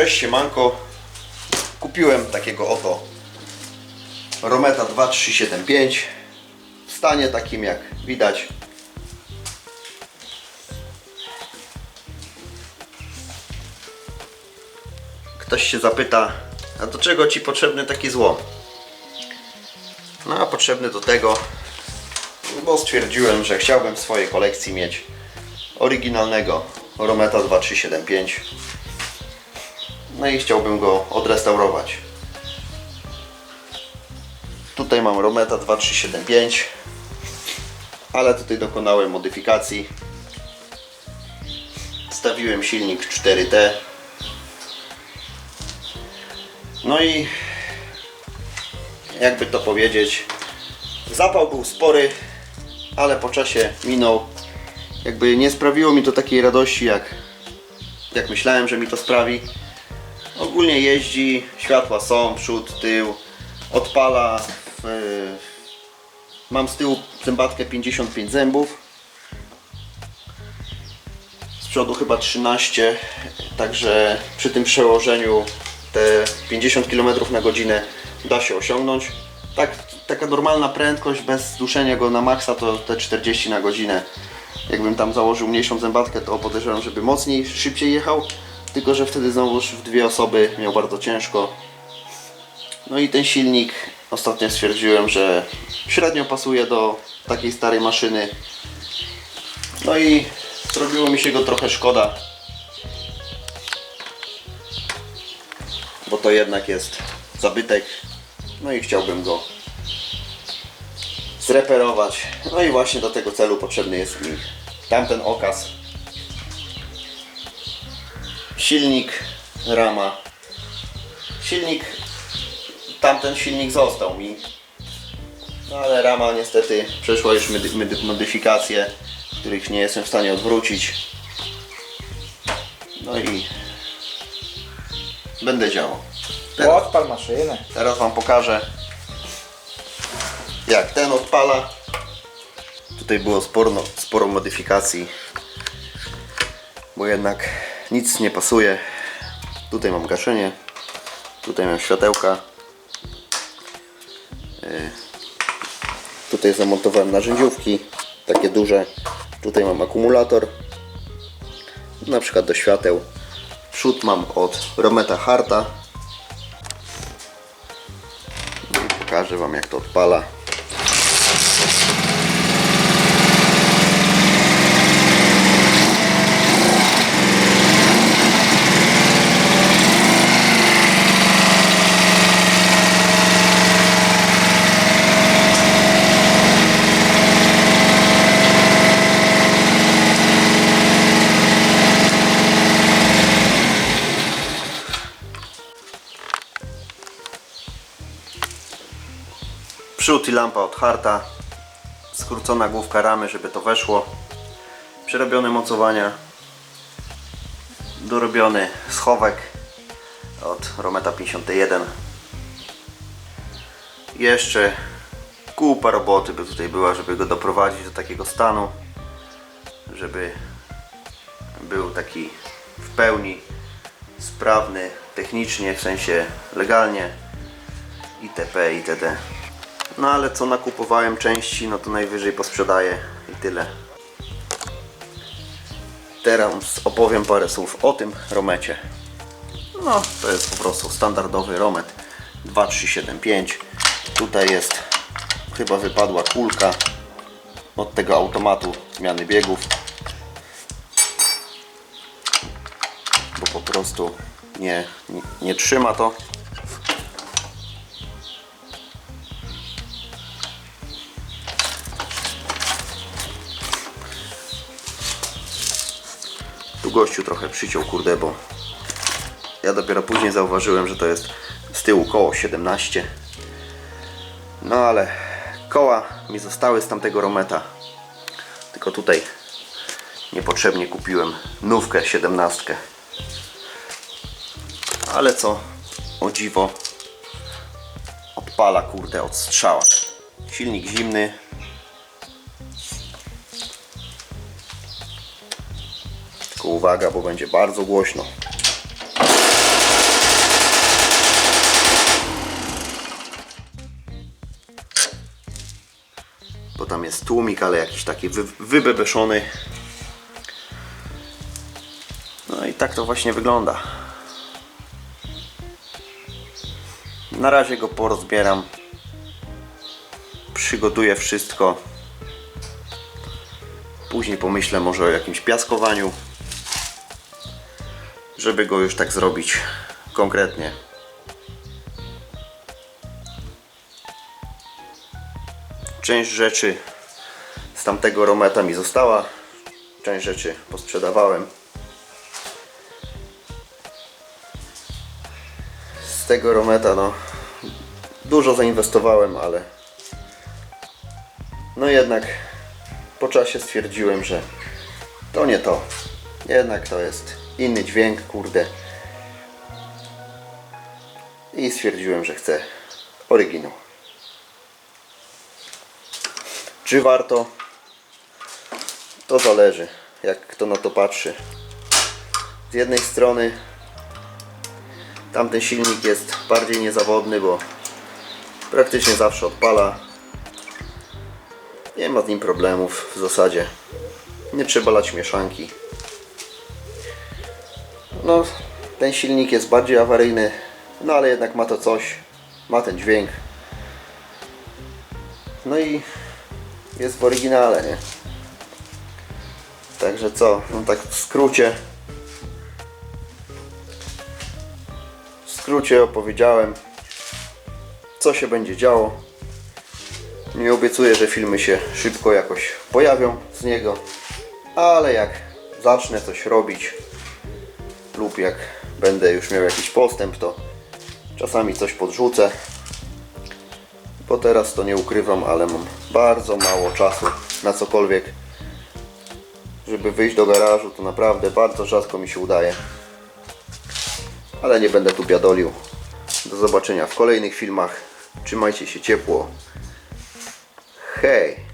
Cześć siemanko. Kupiłem takiego oto Rometa 2375 w stanie takim jak widać. Ktoś się zapyta, a do czego Ci potrzebny taki złom? No a potrzebny do tego, bo stwierdziłem, że chciałbym w swojej kolekcji mieć oryginalnego Rometa 2375 no i chciałbym go odrestaurować. Tutaj mam Rometa 2375, ale tutaj dokonałem modyfikacji. Stawiłem silnik 4T. No i jakby to powiedzieć, zapał był spory, ale po czasie minął. Jakby nie sprawiło mi to takiej radości, jak, jak myślałem, że mi to sprawi. Ogólnie jeździ, światła są, przód, tył, odpala. Yy, mam z tyłu zębatkę 55 zębów. Z przodu chyba 13, także przy tym przełożeniu te 50 km na godzinę da się osiągnąć. Tak, taka normalna prędkość bez duszenia go na maksa to te 40 na godzinę. Jakbym tam założył mniejszą zębatkę, to podejrzewam, żeby mocniej, szybciej jechał. Tylko, że wtedy znowuż w dwie osoby miał bardzo ciężko. No i ten silnik ostatnio stwierdziłem, że średnio pasuje do takiej starej maszyny. No i zrobiło mi się go trochę szkoda. Bo to jednak jest zabytek. No i chciałbym go zreperować. No i właśnie do tego celu potrzebny jest mi tamten okaz silnik, rama. Silnik, tamten silnik został mi. No ale rama niestety przeszła już mody- mody- modyfikacje, których nie jestem w stanie odwrócić. No i będę działał. Teraz, Odpal maszynę. teraz Wam pokażę jak ten odpala. Tutaj było sporo, sporo modyfikacji, bo jednak nic nie pasuje. Tutaj mam gaszenie, tutaj mam światełka. Yy, Tutaj zamontowałem narzędziówki, takie duże. Tutaj mam akumulator, na przykład do świateł. Przód mam od Rometa Harta. No pokażę Wam jak to odpala. Przód i lampa od Harta. Skrócona główka ramy, żeby to weszło. Przerobione mocowania. Dorobiony schowek od Rometa 51. Jeszcze kupa roboty by tutaj była, żeby go doprowadzić do takiego stanu, żeby był taki w pełni sprawny technicznie, w sensie legalnie itp. itd. No ale co nakupowałem części, no to najwyżej posprzedaję i tyle. Teraz opowiem parę słów o tym romecie. No, to jest po prostu standardowy romet 2375. Tutaj jest, chyba wypadła kulka od tego automatu zmiany biegów. Bo po prostu nie, nie, nie trzyma to. Tu gościu trochę przyciął, kurde, bo ja dopiero później zauważyłem, że to jest z tyłu koło 17. No ale koła mi zostały z tamtego Rometa. Tylko tutaj niepotrzebnie kupiłem nówkę 17. Ale co o dziwo odpala kurde od strzała. Silnik zimny. uwaga, bo będzie bardzo głośno. Bo tam jest tłumik, ale jakiś taki wy wybebeszony. No i tak to właśnie wygląda. Na razie go porozbieram. Przygotuję wszystko. Później pomyślę może o jakimś piaskowaniu żeby go już tak zrobić konkretnie. Część rzeczy z tamtego rometa mi została, część rzeczy posprzedawałem. Z tego rometa no dużo zainwestowałem, ale no jednak po czasie stwierdziłem, że to nie to. Jednak to jest inny dźwięk, kurde. I stwierdziłem, że chcę oryginał. Czy warto? To zależy, jak kto na to patrzy. Z jednej strony tamten silnik jest bardziej niezawodny, bo praktycznie zawsze odpala. Nie ma z nim problemów w zasadzie. Nie trzeba lać mieszanki. No, ten silnik jest bardziej awaryjny, no ale jednak ma to coś, ma ten dźwięk. No i jest w oryginale, nie? Także co, no tak w skrócie. W skrócie opowiedziałem, co się będzie działo. Nie obiecuję, że filmy się szybko jakoś pojawią z niego, ale jak zacznę coś robić lub jak będę już miał jakiś postęp, to czasami coś podrzucę. Bo teraz to nie ukrywam, ale mam bardzo mało czasu na cokolwiek. Żeby wyjść do garażu, to naprawdę bardzo rzadko mi się udaje. Ale nie będę tu biadolił. Do zobaczenia w kolejnych filmach. Trzymajcie się ciepło. Hej!